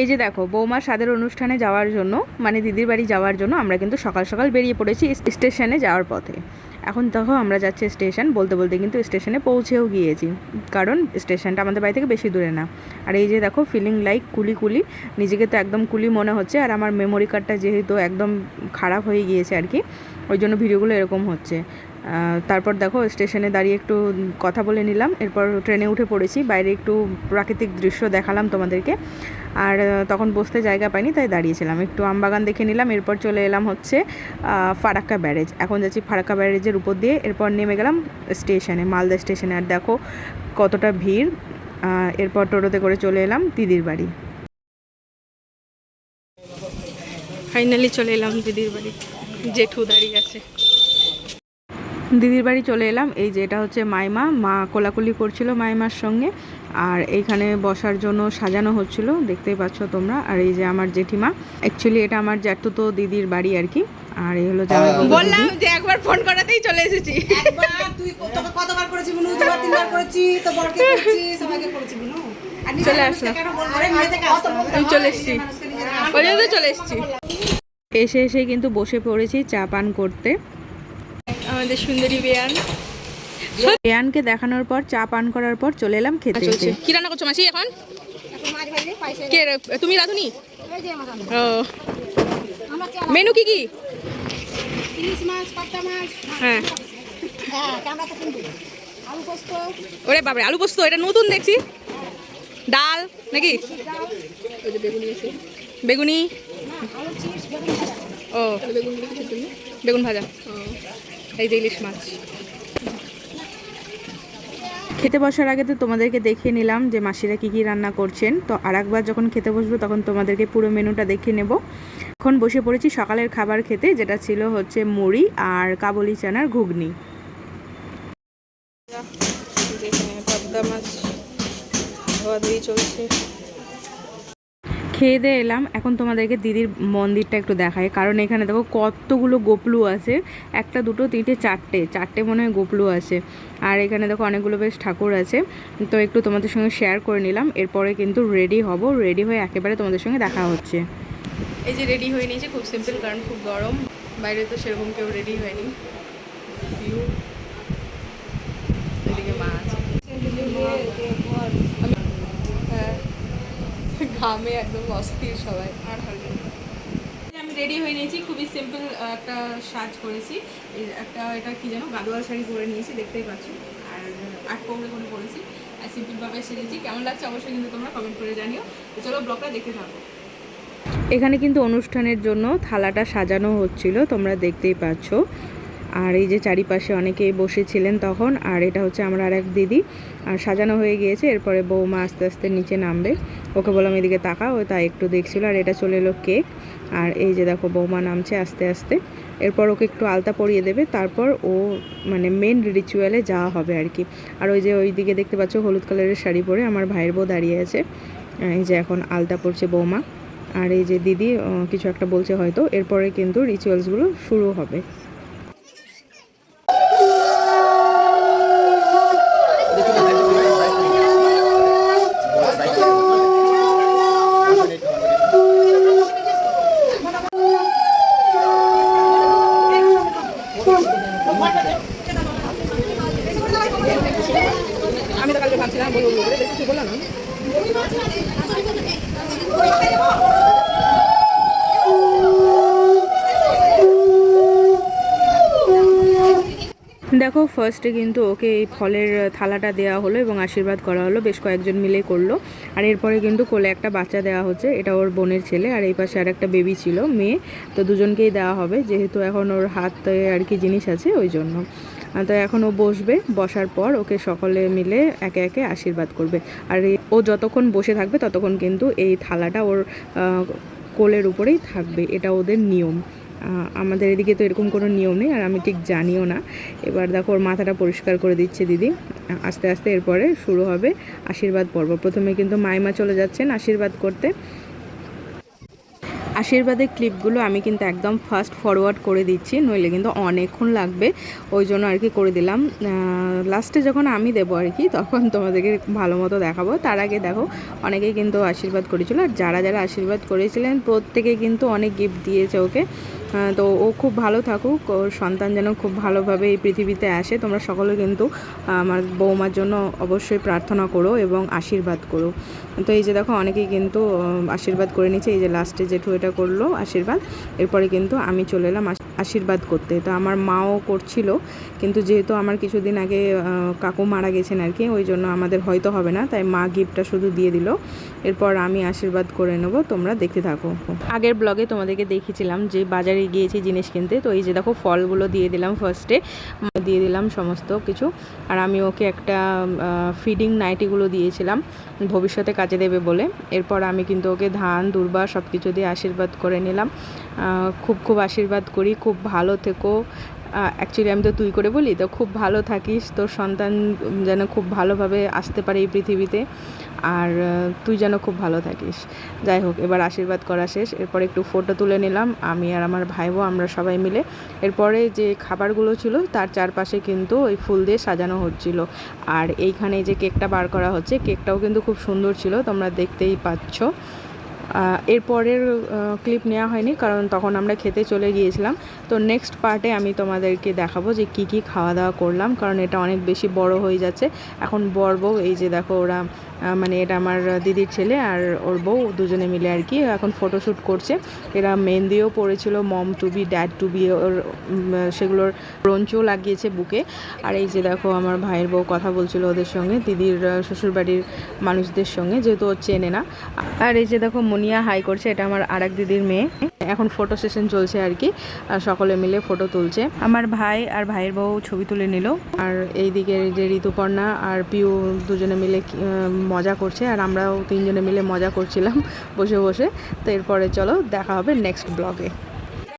এই যে দেখো, বৌমার স্বাদের অনুষ্ঠানে যাওয়ার জন্য মানে দিদির বাড়ি যাওয়ার জন্য আমরা কিন্তু সকাল সকাল বেরিয়ে পড়েছি স্টেশনে যাওয়ার পথে। এখন দেখো আমরা যাচ্ছি স্টেশন, বলতে বলতে কিন্তু স্টেশনে পৌঁছেও গিয়েছি, কারণ স্টেশনটা আমাদের বাড়ি থেকে বেশি দূরে না। আর এই যে দেখো ফিলিং লাইক কুলি কুলি, নিজেকে তো একদম কুলি মনে হচ্ছে, আর আমার মেমোরি কার্ডটা যেহেতু একদম খারাপ হয়ে গিয়েছে আর কি, ওই জন্য ভিডিওগুলো এরকম হচ্ছে। তারপর দেখো, স্টেশনে দাঁড়িয়ে একটু কথা বলে নিলাম। এরপর ট্রেনে উঠে পড়েছি। বাইরে একটু প্রাকৃতিক দৃশ্য দেখালাম তোমাদেরকে। আর তখন বসতে জায়গা পাইনি, তাই দাঁড়িয়েছিলাম। একটু আমবাগান দেখে নিলাম। এরপর চলে এলাম হচ্ছে ফারাক্কা ব্যারেজ। এখন যাচ্ছি ফারাক্কা ব্যারেজের উপর দিয়ে। এরপর নেমে গেলাম স্টেশনে, মালদা স্টেশনে। আর দেখো, কতটা ভিড়। এরপর টোটোতে করে চলে এলাম দিদির বাড়ি। ফাইনালি চলে এলাম দিদির বাড়ি। জেঠু দাঁড়িয়ে আছে। দিদির বাড়ি চলে এলাম। এই যে এটা হচ্ছে মাইমা। মা কোলাকুলি করছিল মাইমার সঙ্গে আর এইখানে বসার জন্য সাজানো হচ্ছিল দেখতেই পাচ্ছ তোমরা। আর এই যে আমার জেঠিমা। অ্যাকচুয়ালি এটা আমার জ্যাঠতো দিদির বাড়ি আর কি। আর এই হলো জামাই বললাম যে একবার ফোন করাতেই চলে এসেছি। একবার তুই তোকে কতবার করেছি বুনু দুবার তিনবার করেছি তো বরকে করেছি সবাইকে করেছি বুনু আর চলে আসতে আমি চলে এসেছি। পর্যন্ত চলে এসেছি। এসে এসে কিন্তু বসে পড়েছি চা পান করতে। আমাদের সুন্দরী বেয়ান। বেয়ানকে দেখানোর পর চা পান করার পর চলে এলাম খেতে। চলছে কি রান্না করছ মাসি এখন? কে? তুমি রাঁধুনি। ও। মেনু কি কি? হ্যাঁ। ওরে বাবারে আলু পোস্ত এটা নতুন দেখছি। ডাল নাকি? বেগুনি। ও। বেগুন ভাজা। এই যে ইলিশ মাছ। খেতে বসার আগে তো তোমাদেরকে দেখিয়ে নিলাম যে মাসিরা কি কি রান্না করছেন। তো আর একবার যখন খেতে বসবো তখন তোমাদেরকে পুরো মেনুটা দেখিয়ে নেব। এখন বসে পড়েছি সকালের খাবার খেতে যেটা ছিল হচ্ছে মুড়ি আর কাবলি চানার ঘুগনি। পাবদা মাছ ধোয়া ধুই চলছে। খেয়ে দিয়ে এলাম। এখন তোমাদেরকে দিদির মন্দিরটা একটু দেখায় কারণ এখানে দেখো কতগুলো গোপলু আছে। একটা, দুটো, তিনটে, চারটে। চারটে মনে হয় গোপলু আছে। আর এখানে দেখো অনেকগুলো বেশ ঠাকুর আছে। তো একটু তোমাদের সঙ্গে শেয়ার করে নিলাম। এরপরে কিন্তু রেডি হব। রেডি হয়ে একেবারে তোমাদের সঙ্গে দেখা হচ্ছে। এই যে রেডি হয়ে নিয়েছে। খুব সিম্পল কারণ খুব গরম। বাইরে তো সেরকম কেউ রেডি হয়নি। মা আছে হ্যাঁ ঘামে একদম অস্থির সবাই আর হালকা আমি রেডি হয়ে নিয়েছি খুবই সিম্পল একটা সাজ করেছি। একটা এটা কি যেন গাদোয়াল শাড়ি পরে নিয়েছি দেখতেই পাচ্ছ। আর আট পৌড়ে করে পরেছি। আর সিম্পলভাবে সেরেছি কেমন লাগছে অবশ্যই কিন্তু তোমরা কমেন্ট করে জানিও। তো চলো ব্লগটা দেখতে থাকো। এখানে কিন্তু অনুষ্ঠানের জন্য থালাটা সাজানো হচ্ছিল তোমরা দেখতেই পাচ্ছ। আর এই যে চারিপাশে অনেকেই বসেছিলেন তখন, আর এটা হচ্ছে আমার আর এক দিদি। আর সাজানো হয়ে গিয়েছে, এরপরে বৌমা আস্তে আস্তে নিচে নামবে। ওকে বললাম, এদিকে তাকা ও তাই একটু দেখছিল, আর এটা চলে এলো কেক। আর এই যে দেখো, বৌমা নামছে আস্তে আস্তে। এরপর ওকে একটু আলতা পরিয়ে দেবে, তারপর ও মানে মেন রিচুয়ালে যাওয়া হবে আর কি। আর ওই যে ওই দিকে দেখতে পাচ্ছ, হলুদ কালারের শাড়ি পরে আমার ভাইয়ের বউ দাঁড়িয়ে আছে। এই যে এখন আলতা পরছে বৌমা। আর এই যে দিদি কিছু একটা বলছে হয়তো, এরপরে কিন্তু রিচুয়ালসগুলো শুরু হবে আমি তো কালকে ভাবছিলাম বলব বলব বলে কিছু বললাম না দেখো ফার্স্টে কিন্তু ওকে এই ফলের থালাটা দেওয়া হলো এবং আশীর্বাদ করা হলো, বেশ কয়েকজন মিলে করল। আর এরপরে কিন্তু কোলে একটা বাচ্চা দেওয়া হচ্ছে, এটা ওর বোনের ছেলে, আর এই পাশে আর একটা বেবি ছিল, মেয়ে। তো দুজনকেই দেওয়া হবে, যেহেতু এখন ওর হাতে আর কি জিনিস আছে, ওই জন্য। তো এখন ও বসবে, বসার পর ওকে সকলে মিলে একে একে আশীর্বাদ করবে। আর এই- ও যতক্ষণ বসে থাকবে ততক্ষণ কিন্তু এই থালাটা ওর কোলের উপরেই থাকবে। এটা ওদের নিয়ম। আমাদের এদিকে তো এরকম কোনো নিয়ম নেই, আর আমি ঠিক জানিও না। এবার দেখো ওর মাথাটা পরিষ্কার করে দিচ্ছে দিদি। আস্তে আস্তে এরপরে শুরু হবে আশীর্বাদ পর্ব। প্রথমে কিন্তু মাইমা চলে যাচ্ছেন আশীর্বাদ করতে। আশীর্বাদের ক্লিপগুলো আমি কিন্তু একদম ফার্স্ট ফরওয়ার্ড করে দিচ্ছি, নইলে কিন্তু অনেকক্ষণ লাগবে। ওই জন্য আর কি করে দিলাম। লাস্টে যখন আমি দেবো আর কি তখন তোমাদেরকে ভালো মতো দেখাবো। তার আগে দেখো, অনেকেই কিন্তু আশীর্বাদ করেছিল। আর যারা যারা আশীর্বাদ করেছিলেন, প্রত্যেকে কিন্তু অনেক গিফট দিয়েছে ওকে। তো ও খুব ভালো থাকুক। ওর সন্তান যেন খুব ভালোভাবে এই পৃথিবীতে আসে। তোমরা সকলে কিন্তু আমার বৌমার জন্য অবশ্যই প্রার্থনা করো এবং আশীর্বাদ করো। তো এই যে দেখো, অনেকেই কিন্তু আশীর্বাদ করে নিচ্ছে। এই যে লাস্টে জেঠু এটা করল, আশীর্বাদ। এরপরে কিন্তু আমি চলে এলাম আশীর্বাদ করতে। তো আমার মাও করছিল, কিন্তু যেহেতু আমার কিছুদিন আগে কাকু মারা গেছেন আর কি, ওই জন্য আমাদের হয়তো হবে না। তাই মা গিফটটা শুধু দিয়ে দিল। এরপর আমি আশীর্বাদ করে নেব। তোমরা দেখতে থাকো। আগের ব্লগে তোমাদেরকে দেখিয়েছিলাম যে বাজারে গিয়েছি জিনিস কিনতে। তো এই যে দেখো, ফলগুলো দিয়ে দিলাম ফার্স্টে দিয়ে দিলাম সমস্ত কিছু। আর আমি ওকে একটা ফিডিং নাইটিগুলো দিয়েছিলাম, ভবিষ্যতে কাজে দেবে বলে। এরপর আমি কিন্তু ওকে ধান, দুর্বা সব কিছু দিয়ে আশীর্বাদ করে নিলাম। খুব খুব আশীর্বাদ করি। খুব ভালো থেকো। অ্যাকচুয়ালি আমি তো তুই করে বলি, তো খুব ভালো থাকিস, তোর সন্তান যেন খুব ভালোভাবে আসতে পারে এই পৃথিবীতে, আর তুই যেন খুব ভালো থাকিস। যাই হোক, এবার আশীর্বাদ করা শেষ, এরপর একটু ফটো তুলে নিলাম, আমি আর আমার ভাইবো, আমরা সবাই মিলে। এরপরে যে খাবারগুলো ছিল, তার চারপাশে কিন্তু ওই ফুল দিয়ে সাজানো হচ্ছিল। আর এইখানে যে কেকটা বার করা হচ্ছে কেকটাও কিন্তু খুব সুন্দর ছিল, তোমরা দেখতেই পাচ্ছ। এরপরের ক্লিপ নেওয়া হয়নি, কারণ তখন আমরা খেতে চলে গিয়েছিলাম। তো নেক্সট পার্টে আমি তোমাদেরকে দেখাবো যে কি কি খাওয়া দাওয়া করলাম, কারণ এটা অনেক বেশি বড় হয়ে যাচ্ছে। এখন বর বউ, এই যে দেখো ওরা মানে এটা আমার দিদির ছেলে আর ওর বউ, দুজনে মিলে আর কি, এখন ফটোশ্যুট করছে। এরা মেহেন্দিও পড়েছিল মম টুবি ড্যাড টুবি ওর সেগুলোর ব্রঞ্চও লাগিয়েছে বুকে। আর এই যে দেখো আমার ভাইয়ের বউ কথা বলছিল ওদের সঙ্গে, দিদির শ্বশুরবাড়ির মানুষদের সঙ্গে, যেহেতু ও চেনে না। আর এই যে দেখো মনিয়া হাই করছে এটা আমার আরেক দিদির মেয়ে। এখন ফটো সেশন চলছে আর কি আর সকলে মিলে ফটো তুলছে। আমার ভাই আর ভাইয়ের বউ ছবি তুলে নিল। আর এই এইদিকে যে ঋতুপর্ণা আর পিউ দুজনে মিলে মজা করছে আর আমরাও তিনজনে মিলে মজা করছিলাম বসে বসে। তো এরপরে চলো দেখা হবে নেক্সট ব্লগে